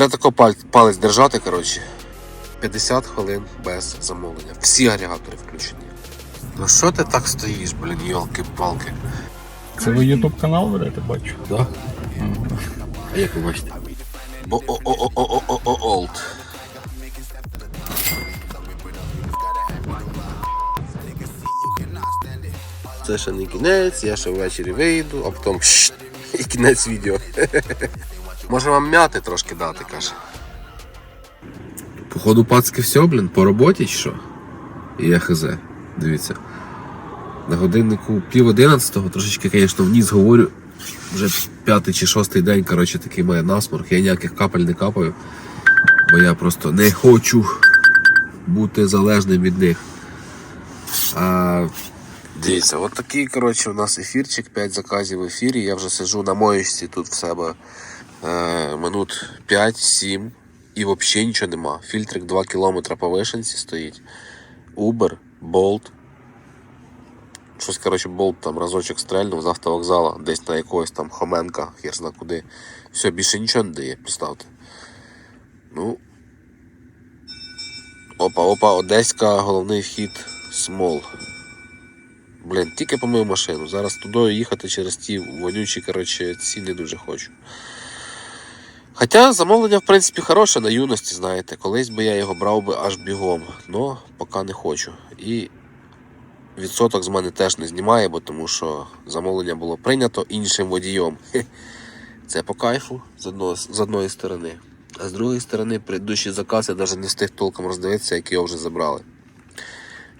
Треба тако палець держати, коротше. 50 хвилин без замовлення. Всі агрегатори включені. Ну що ти так стоїш, блін, йолки-палки? Це ви ютуб канал ведете, бачу. Да? А як ви бачите? Бо о о о о о о олд. Це ще не кінець, я ще ввечері вийду, а потім і кінець відео. Може вам м'яти трошки дати, каже. Походу пацки все, блін, по роботі чи що? Я хз. Дивіться. На годиннику пів одинадцятого, трошечки, звісно, вниз говорю. Вже п'ятий чи шостий день, коротше, такий має насморк. Я ніяких капель не капаю, бо я просто не хочу бути залежним від них. А, дивіться, от такий, коротше, у нас ефірчик, 5 заказів в ефірі. Я вже сижу на моєчці тут в себе е, минут 5-7 і взагалі нічого нема. Фільтрик 2 км по вишенці стоїть. Uber, Bolt. Щось, коротше, болт там разочок стрельнув з автовокзала, десь на якогось там Хоменка, хер зна куди. Все, більше нічого не дає, представте. Ну. Опа, опа, Одеська, головний вхід Смол. Блін, тільки помив машину. Зараз туди їхати через ті вонючі, коротше, ці не дуже хочу. Хоча замовлення, в принципі, хороше на юності, знаєте. Колись би я його брав би аж бігом, але поки не хочу. І відсоток з мене теж не знімає, бо тому що замовлення було прийнято іншим водієм. Це по кайфу з одного, з одної сторони. А з другої сторони, предыдущий заказ я навіть не встиг толком роздивитися, як його вже забрали.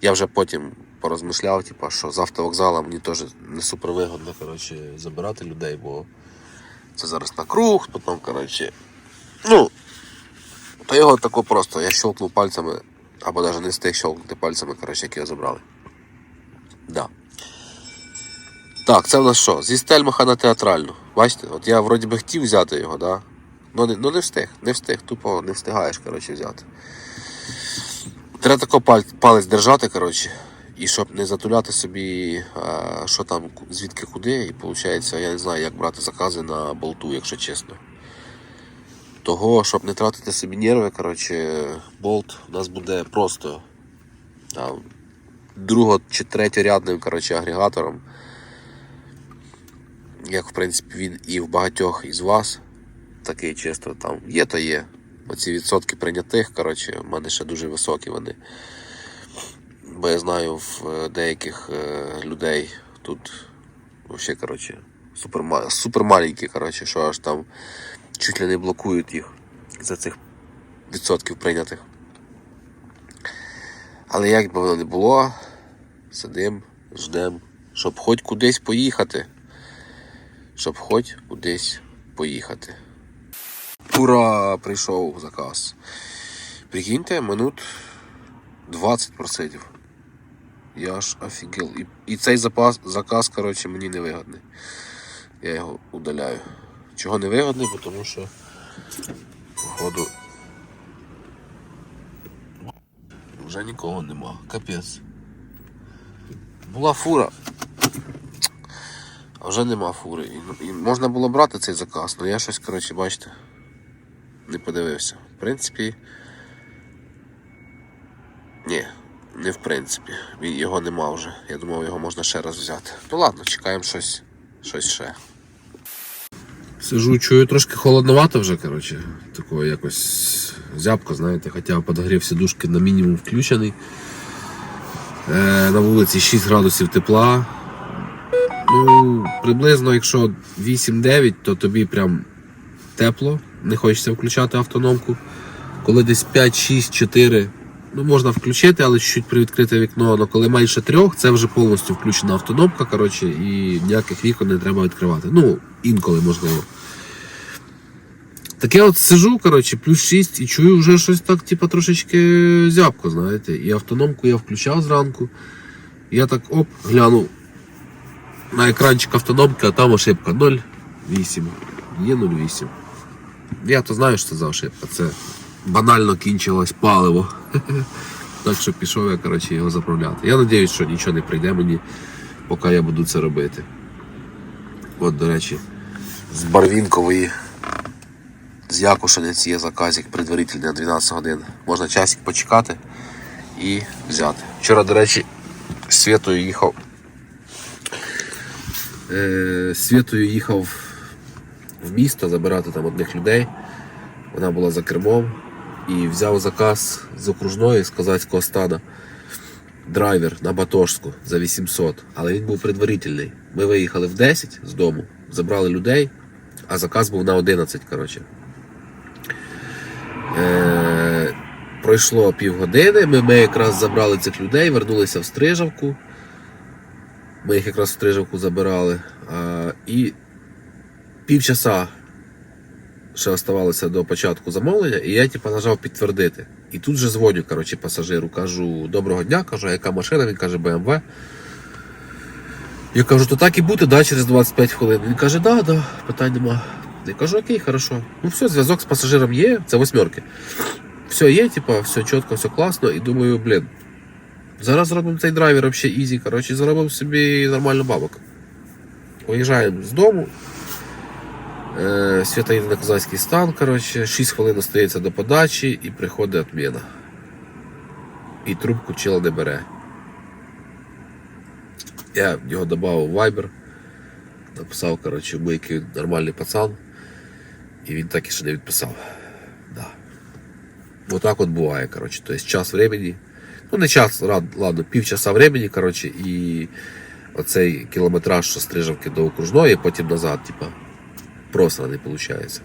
Я вже потім порозмишляв, типу, що з автовокзалу мені теж не супер вигодно коротше, забирати людей, бо це зараз на круг, потім, коротше. Ну, то його тако просто. Я щелкнув пальцями, або навіть не встиг щелкнути пальцями, коротше, як його забрали. Да. Так, це в нас що? Зі Стельмаха на театральну. Бачите, от я вроді би хотів взяти його, да? Ну не, ну не встиг, не встиг, тупо не встигаєш, коротше, взяти. Треба тако палець держати, коротше, і щоб не затуляти собі, що там, звідки куди, і виходить, я не знаю, як брати закази на болту, якщо чесно. Того, щоб не тратити собі нерви, коротше, болт у нас буде просто там, друго чи третьорядним коротше, агрегатором. Як в принципі він і в багатьох із вас. Такий чисто там є, то є. Оці відсотки прийнятих, коротше, в мене ще дуже високі вони. Бо я знаю в е, деяких е, людей тут взагалі, коротше, супер, ма- коротше, що аж там чуть ли не блокують їх за цих відсотків прийнятих. Але як би воно не було, сидим, ждем, щоб хоч кудись поїхати. Щоб хоч кудись поїхати. Ура! Прийшов заказ. Прикиньте, минут 20 просидів. Я ж офігел. І, і цей запас, заказ, коротше, мені не вигодний. Я його удаляю. Чого не вигодний? Бо тому що походу вже нікого нема. Капець. Була фура. А вже нема фури. І, і можна було брати цей заказ, але я щось, коротше, бачите, не подивився. В принципі. Ні, не в принципі. Його нема вже. Я думав, його можна ще раз взяти. Ну ладно, чекаємо щось, щось ще. Сижу, чую трошки холодновато вже, коротше. Такого якось зябко, знаєте, хоча подогрів сідушки на мінімум включений. Е, на вулиці 6 градусів тепла. Ну, приблизно, якщо 8-9, то тобі прям тепло, не хочеться включати автономку. Коли десь 5, 6, 4, ну можна включити, але чуть привідкрите вікно. Але коли менше трьох, це вже повністю включена автономка, коротше, і ніяких вікон не треба відкривати. Ну, інколи можливо. Так я от сижу, коротше, плюс 6 і чую вже щось так, типу, трошечки зябко, знаєте. І автономку я включав зранку. Я так оп, глянув на екранчик автономки, а там ошибка 0,8. Є 0,8. Я то знаю, що це за ошибка. Це банально кінчилось паливо. Так що пішов я коротше, його заправляти. Я сподіваюся, що нічого не прийде мені, поки я буду це робити. От, до речі, з барвінкової з Якушинець є заказик предварительний на 12 годин. Можна часик почекати і взяти. Вчора, до речі, Світою їхав. Е, Світою їхав в місто забирати там одних людей. Вона була за кермом і взяв заказ з окружної з козацького стада. Драйвер на Батошську за 800, але він був предварительний. Ми виїхали в 10 з дому, забрали людей, а заказ був на 11, коротше. Е, пройшло півгодини, ми, ми якраз забрали цих людей, вернулися в Стрижавку. Ми їх якраз в Стрижавку забирали. А, і півчаса ще оставалося до початку замовлення, і я типу, нажав підтвердити. І тут же дзвоню коротше, пасажиру, кажу, доброго дня, кажу, яка машина? Він каже, BMW. Я кажу, то так і буде, да, через 25 хвилин. Він каже, да, да, питань нема. Я кажу, окей, хорошо. Ну все, зв'язок з пасажиром є, це восьмерки. Все є, типа, все чітко, все класно. І думаю, блін, зараз зробимо цей драйвер взагалі ізі, коротше, заробимо собі нормально бабок. Виїжджаємо з дому. Е, Свята на козацький стан, коротше, 6 хвилин остається до подачі і приходить відміна. І трубку чела не бере. Я його додав в Viber, написав, коротше, ми який нормальний пацан. І він так і ще не відписав. Да. Отак от буває, коротше. Тобто час времени. Ну, не час, ладно, півчаса времени, коротше, і оцей кілометраж, що стрижавки до окружної, потім назад, типа, просто не виходить.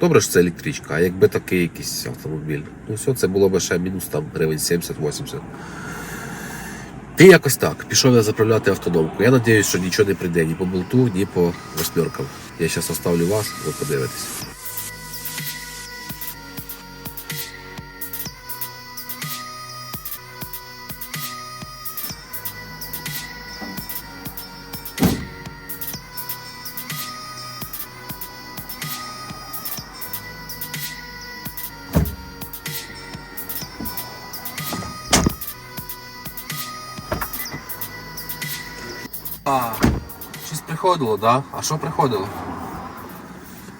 Добре, що це електричка, а якби такий якийсь автомобіль. Ну все, це було б ще мінус там гривень 70-80. Ти якось так. Пішов я заправляти автономку. Я сподіваюся, що нічого не прийде ні по болту, ні по восьмеркам. Я зараз оставлю вас, ви подивитесь. А, щось приходило, да? А що приходило?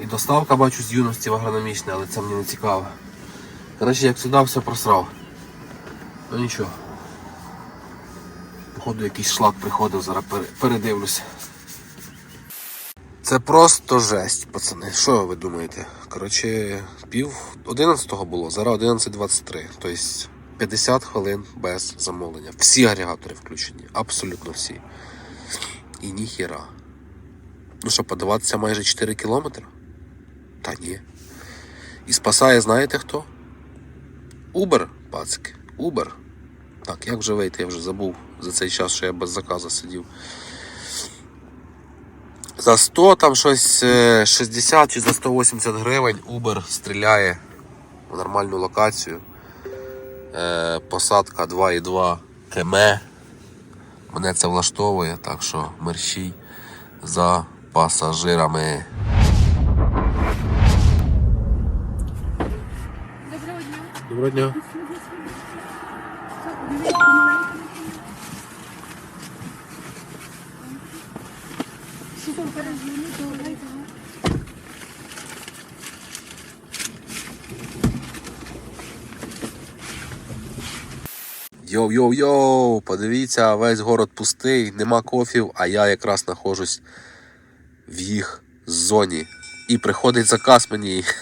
І доставка бачу з юності в агрономічне, але це мені не цікаво. Коротше, як завжди, все просрав. Ну нічого. Походу якийсь шлак приходив, зараз пере- передивлюся. Це просто жесть, пацани. Що ви думаєте? Коротше, пів 11 було, зараз 11.23. Тобто 50 хвилин без замовлення. Всі агрегатори включені, абсолютно всі. І ніхіра. Ну що, подаватися майже 4 кілометри? Та ні. І спасає, знаєте хто? Убер, пацики. Убер. Так, як вже вийти, я вже забув за цей час, що я без заказу сидів. За 100 там щось е, 60 чи за 180 гривень Uber стріляє в нормальну локацію. Е, посадка 2,2 км. Мене це влаштовує, так що мерщій за пасажирами. Доброго дня. Доброго дня. Перезвони, давай, давай. Йоу-йоу-йоу, подивіться, весь город пустий, нема кофів, а я якраз знаходжусь в їх зоні. І приходить заказ мені.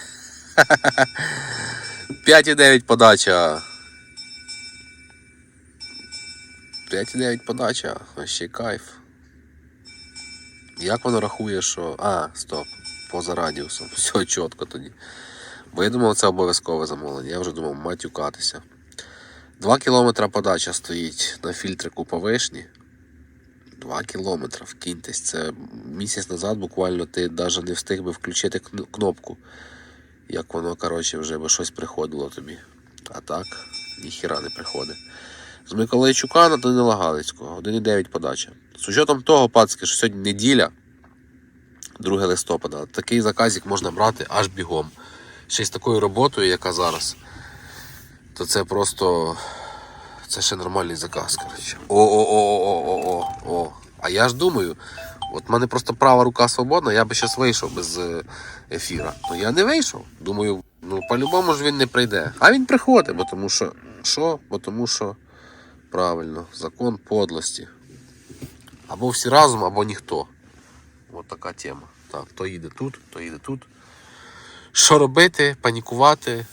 5,9 подача. 5,9 подача. Ще кайф. Як воно рахує, що. А, стоп. Поза радіусом. Все чітко тоді. Бо я думав, це обов'язкове замовлення. Я вже думав матюкатися. 2 кілометра подача стоїть на фільтрику по вишні. 2 кілометра, вкиньтесь. Це місяць назад буквально ти навіть не встиг би включити кнопку. Як воно, коротше, вже би щось приходило тобі. А так, ніхіра не приходить. З Миколайчука на Данила Галицького, 1,9 подача. З учетом того, пацки, що сьогодні неділя, 2 листопада, такий заказик можна брати аж бігом. Ще з такою роботою, яка зараз то це просто. Це ще нормальний заказ, коротше. О-о-о-о-о-о-о. А я ж думаю, От в мене просто права рука свободна, я би зараз вийшов без е, ефіра. Ну я не вийшов. Думаю, ну по-любому ж він не прийде. А він приходить, бо тому що. Що? Бо тому що правильно, закон подлості. Або всі разом, або ніхто. От така тема. Так, то їде тут, то їде тут. Що робити? Панікувати.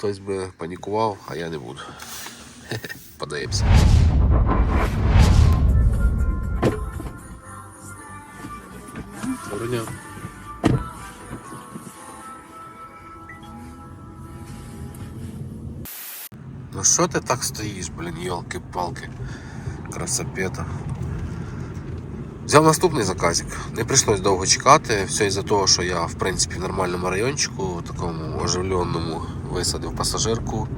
Хтось би панікував, а я не буду. Подаємося. Доброго дня. Ну що ти так стоїш, блін, йолки-палки. Красопета. Взяв наступний заказик. Не прийшлось довго чекати. Все із-за того, що я в принципі в нормальному райончику, такому оживленому, висадив пасажирку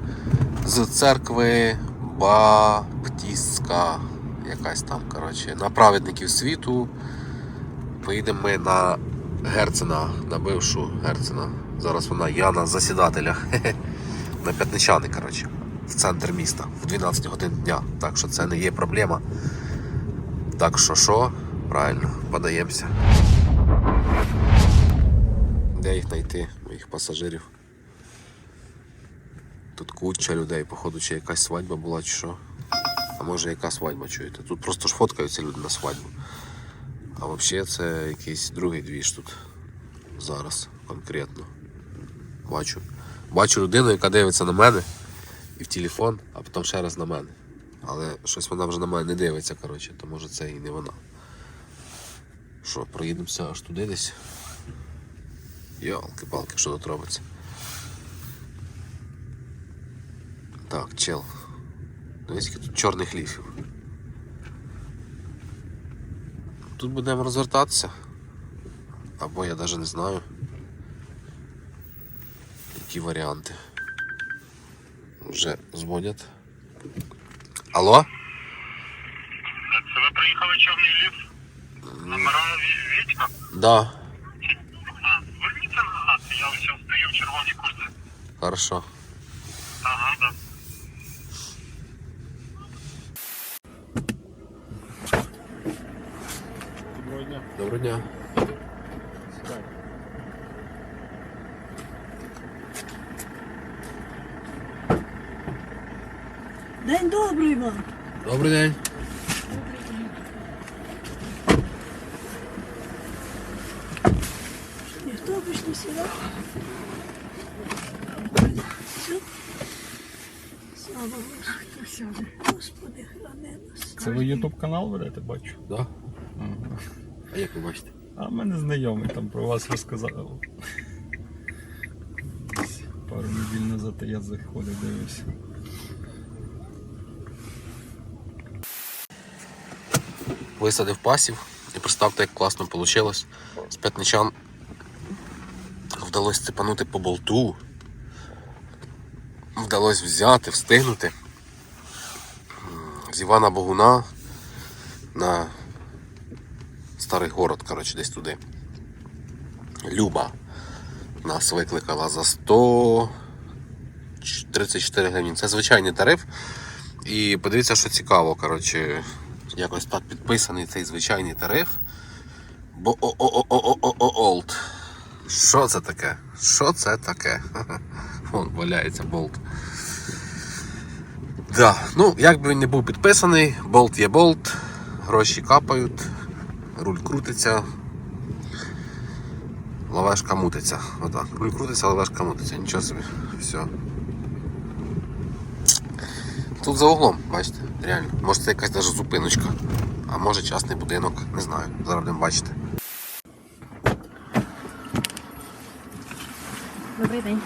з церкви Баптістська, якась там, коротше, на праведників світу. Поїдемо ми на Герцена, на бившу Герцена. Зараз вона я на засідателях. На п'ятничани, коротше, в центр міста в 12 годин дня. Так що це не є проблема. Так що що? Правильно, подаємося. Де їх знайти, моїх пасажирів? Тут куча людей, походу, чи якась свадьба була, чи що. А може яка свадьба, чуєте? Тут просто ж фоткаються люди на свадьбу. А взагалі це якийсь другий двіж тут. Зараз конкретно. Бачу. Бачу людину, яка дивиться на мене і в телефон, а потім ще раз на мене. Але щось вона вже на мене не дивиться, коротше, то може це і не вона. Що, проїдемося аж туди десь. Йолки-палки, що тут робиться? Так, чел. Скільки тут чорних ліфів. Тут будемо розвертатися. Або я навіть не знаю. Які варіанти. Вже дзвонять. Алло? Це ви приїхали чорний ліфт? Номера Ві- Вітька? Да, верніться назад, я ось стою в червоній курці. хорошо. Ага, да. Доброго дня. День добрий вам. Добрий день. Ніхто б ж не сідав. Все. Слава Богу, хто сяде. Господи, храни нас. Це ви Ютуб канал ведете, бачу. Да? А як ви бачите? А в мене знайомий там про вас розказав. Десь Пару неділь назад я заходив, дивився. Висадив пасів і представте, як класно вийшло. З п'ятничан вдалося цепанути по болту. Вдалося взяти, встигнути. З Івана Богуна на старий город, коротше, десь туди. Люба нас викликала за 134 гривні. Це звичайний тариф. І подивіться, що цікаво, коротше, якось так підписаний цей звичайний тариф. Бо о о о о о о олд. Що це таке? Що це таке? Вон валяється болт. Да. Ну, як би він не був підписаний, болт є болт, гроші капають, руль крутиться, лавешка мутиться. Отак. Руль крутиться, лавешка мутиться. Нічого собі. Все. Тут за углом, бачите, реально. Може це якась навіть зупиночка. А може частний будинок, не знаю. Зараз будемо бачити. Добрий день.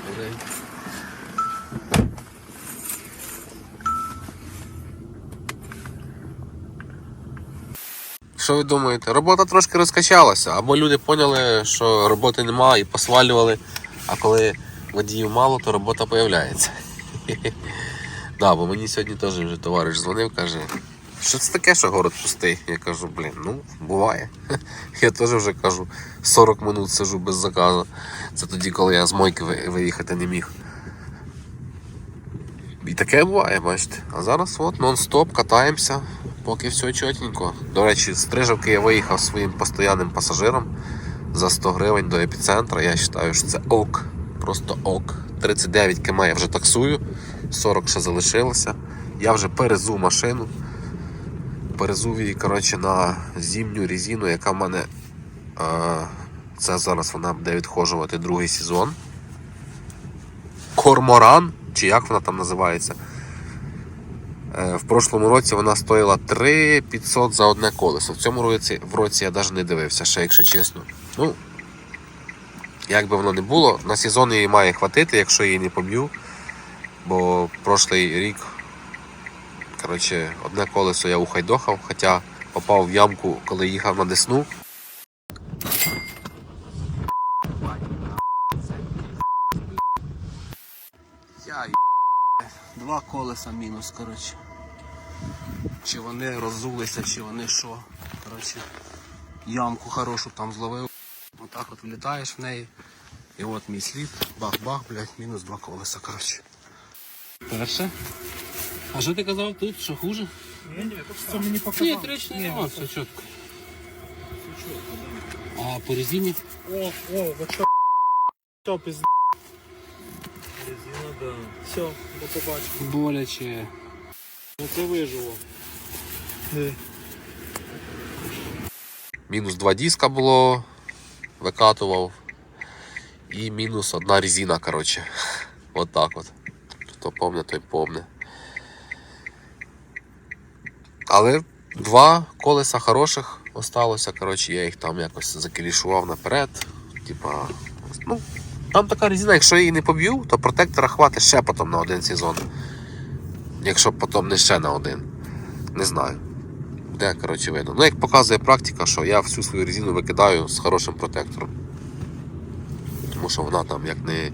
Що ви думаєте? Робота трошки розкачалася, або люди поняли, що роботи немає і посвалювали, а коли водіїв мало, то робота з'являється. Да, бо мені сьогодні теж вже товариш дзвонив, каже, що це таке, що город пустий? Я кажу, блін, ну, буває. Я теж вже кажу, 40 минут сижу без заказу. Це тоді, коли я з мойки виїхати не міг. І таке буває, бачите. А зараз от нон-стоп катаємося поки все чотенько. До речі, з Стрижавки я виїхав своїм постоянним пасажиром за 100 гривень до епіцентра. Я вважаю, що це ок. Просто ок. 39 км я вже таксую, 40 ще залишилося. Я вже перезу машину. Перезув її коротше, на зимню резину, яка в мене. Е, це зараз вона буде відхожувати другий сезон. Корморан, чи як вона там називається. Е, В прошлому році вона стоїла 3500 за одне колесо. В цьому році, в році я навіть не дивився, ще якщо чесно. Ну, як би воно не було, на сезон її має хватити, якщо її не поб'ю. Бо прошлий рік, коротше, одне колесо я ухайдохав, хоча попав в ямку, коли їхав на Десну. Два колеса мінус, коротше. Чи вони роззулися, чи вони що. Коротше, ямку хорошу там зловив. Отак от влітаєш в неї. І от мій слід, бах-бах, блядь, мінус два колеса, коротше. Перше. А що ти казав тут? Що хуже? Ні, ні, це мені показав. Ні, тречі нема, все чітко. А по резині? О, о, вот що Що пізд... Резина, да. Все, до побачення. Боляче. Ну це вижило. Мінус два диска було, викатував. І мінус одна резина, коротше. От так от. Хто помне, той помне. Але два колеса хороших осталося. Коротше, я їх там якось закілішував наперед. Типа, ну, там така резина, якщо я її не поб'ю, то протектора хватить ще потім на один сезон. Якщо потім не ще на один. Не знаю. Де, коротше, видно. Ну, як показує практика, що я всю свою резину викидаю з хорошим протектором. Тому що вона там як не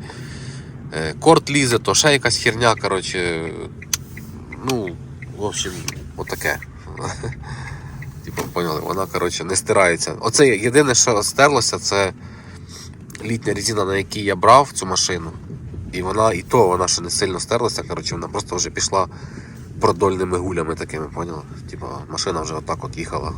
е, корт лізе, то ще якась херня, коротше. Ну, в общем, отаке. Типу, поняли, вона, коротше, не стирається. Оце єдине, що стерлося, це літня резина, на якій я брав цю машину. І вона, і то вона ще не сильно стерлася, коротше, вона просто вже пішла продольними гулями такими, поняла? Типа машина вже отак от їхала.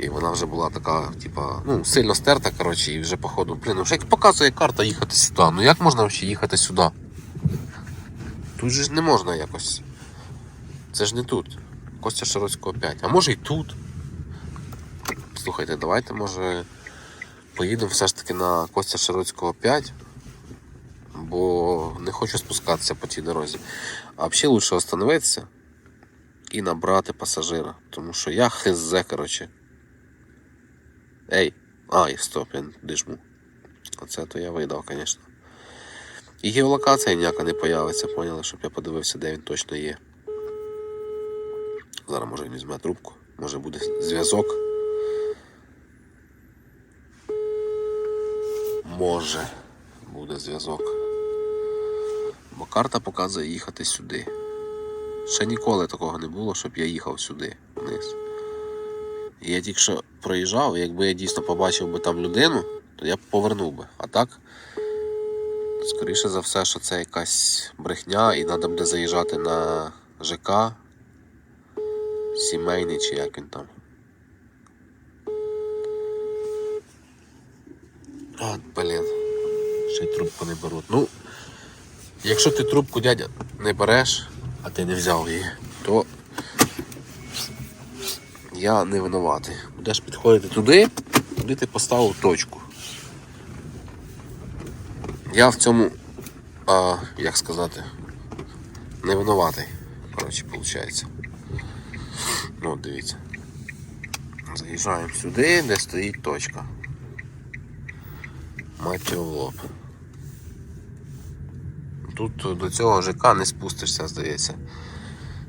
І вона вже була така, типа, ну, сильно стерта, коротше, і вже походу, блін, вже як показує карта їхати сюди. Ну як можна взагалі їхати сюди? Тут же ж не можна якось. Це ж не тут. Костя Широцького 5. А може і тут. Слухайте, давайте, може, поїдемо все ж таки на Костя Широцького 5 бо не хочу спускатися по тій дорозі. А взагалі лучше остановитися і набрати пасажира. Тому що я хз, коротше. Ей, ай, стоп, я дижму. Оце то я видав, звісно. І геолокація ніяка не появиться, поняли, щоб я подивився, де він точно є. Зараз може він візьме трубку, може буде зв'язок. Може буде зв'язок. Бо карта показує їхати сюди. Ще ніколи такого не було, щоб я їхав сюди вниз. І я тільки що проїжджав, якби я дійсно побачив би там людину, то я б повернув би. А так, скоріше за все, що це якась брехня, і треба буде заїжджати на ЖК сімейний чи як він там. А, блін. Ще й трубку не беруть. Ну, якщо ти трубку дядя не береш, а ти не взяв її, то я не винуватий. Будеш підходити туди, куди ти поставив точку. Я в цьому, а, як сказати, не винуватий. Коротше, виходить. Ну, от дивіться. Заїжджаємо сюди, де стоїть точка. Мать в лоб. Тут до цього ЖК не спустишся, здається.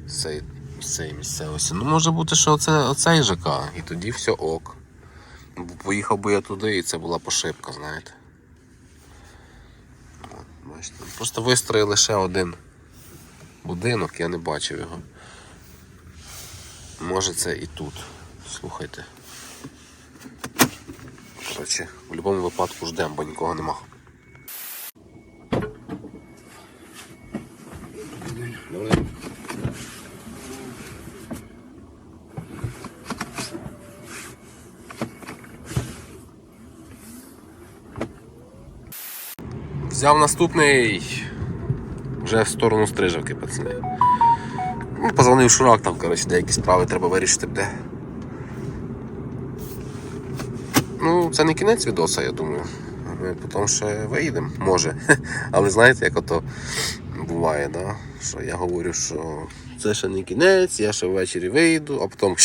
З цієї місцевості. Ну може бути, що оце, оцей ЖК, і тоді все ок. Бо поїхав би я туди і це була пошибка, знаєте. Бачите. Просто вистроїли ще один будинок, я не бачив його. Може це і тут. Слухайте. Коротше, В будь-якому випадку ждемо, бо нікого нема. Взяв наступний вже в сторону стрижавки, пацани. Ну, Позвонив Шурак, там коротше, деякі справи треба вирішити буде. Це не кінець відоса, я думаю. Ми потім ще виїдемо, може. Але знаєте, як ото буває, да? що я говорю, що це ще не кінець, я ще ввечері вийду, а потім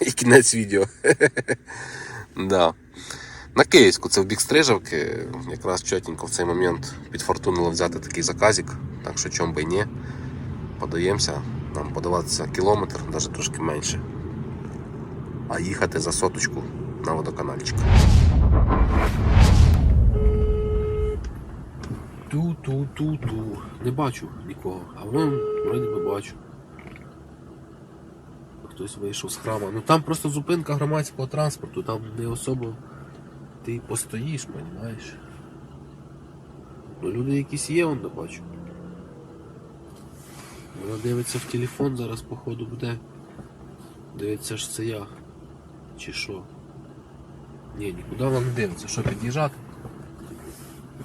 і кінець відео. да. На Київську, це в бік Стрижавки, якраз чотенько в цей момент підфортунило взяти такий заказик, так що чом би ні. Подаємося, нам подаватися кілометр, навіть трошки менше. А їхати за соточку на водоканальчик. Ту-ту-ту-ту. Не бачу нікого, а вон вроді би бачу. Хтось вийшов з храму. Ну там просто зупинка громадського транспорту, там не особо ти постоїш, понімаєш? Ну люди якісь є, он бачу. Вона дивиться в телефон, зараз походу буде. Дивиться, що це я. Чи що? Ні, нікуди вона не дивиться. Що під'їжджати?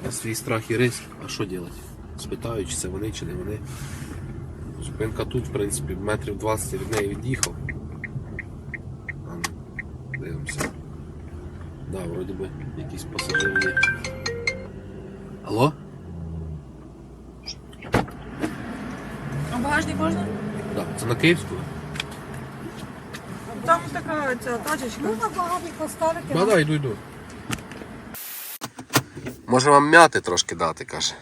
На свій страх і риск. А що робити? Спитаю, чи це вони, чи не вони. Зупинка тут, в принципі, метрів 20 від неї від'їхав. А ну, Дивимося. Да, вроді би якісь пасажири є. Алло? А багажник можна? Да, це на Київську? Ця тачечка. Можна? Да, да, йду, йду. Може вам м'яти трошки дати, каже.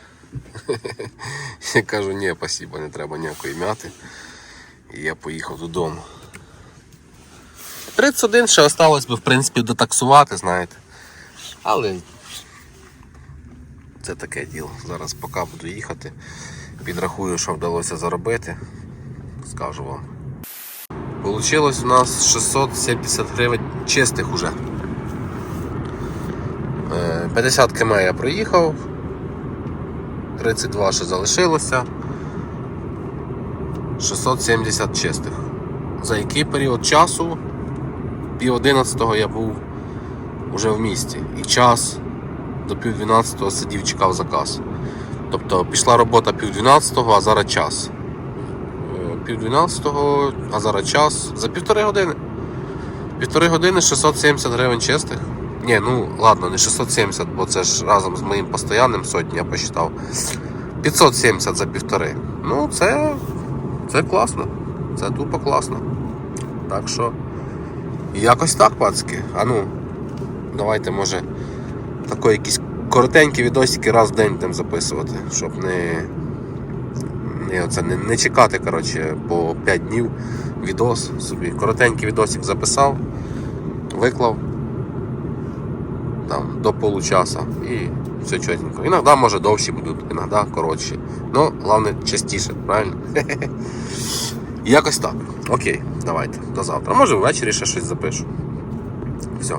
Я кажу, ні, спасибо, не треба ніякої м'яти. І я поїхав додому. 31 ще осталось би, в принципі, дотаксувати, знаєте. Але це таке діло. Зараз поки буду їхати. Підрахую, що вдалося заробити. Скажу вам. Получилось у нас 670 гривень чистих уже. Е, 50 км я проїхав, 32 ще залишилося. 670 чистих. За який період часу? Пів 11 я був уже в місті. І час до пів 12 сидів, чекав заказ. Тобто пішла робота пів 12, а зараз час. Пів 12, а зараз час. За півтори години. Півтори години 670 гривень чистих. Ні, ну ладно, не 670, бо це ж разом з моїм постоянним сотні я посчитав. 570 за півтори. Ну, це, це класно. Це тупо класно. Так що. Якось так, пацки. А ну, давайте, може, такої якісь коротенькі відосики раз в день там записувати, щоб не. Не, оце, не, не чекати коротше, по 5 днів відос собі. Коротенький відосик записав, виклав там, до получаса і все чотенько. Іноді може довші будуть, іноді коротші. Ну, головне частіше, правильно? Якось так. Окей, давайте, до завтра. Може ввечері ще щось запишу. Все.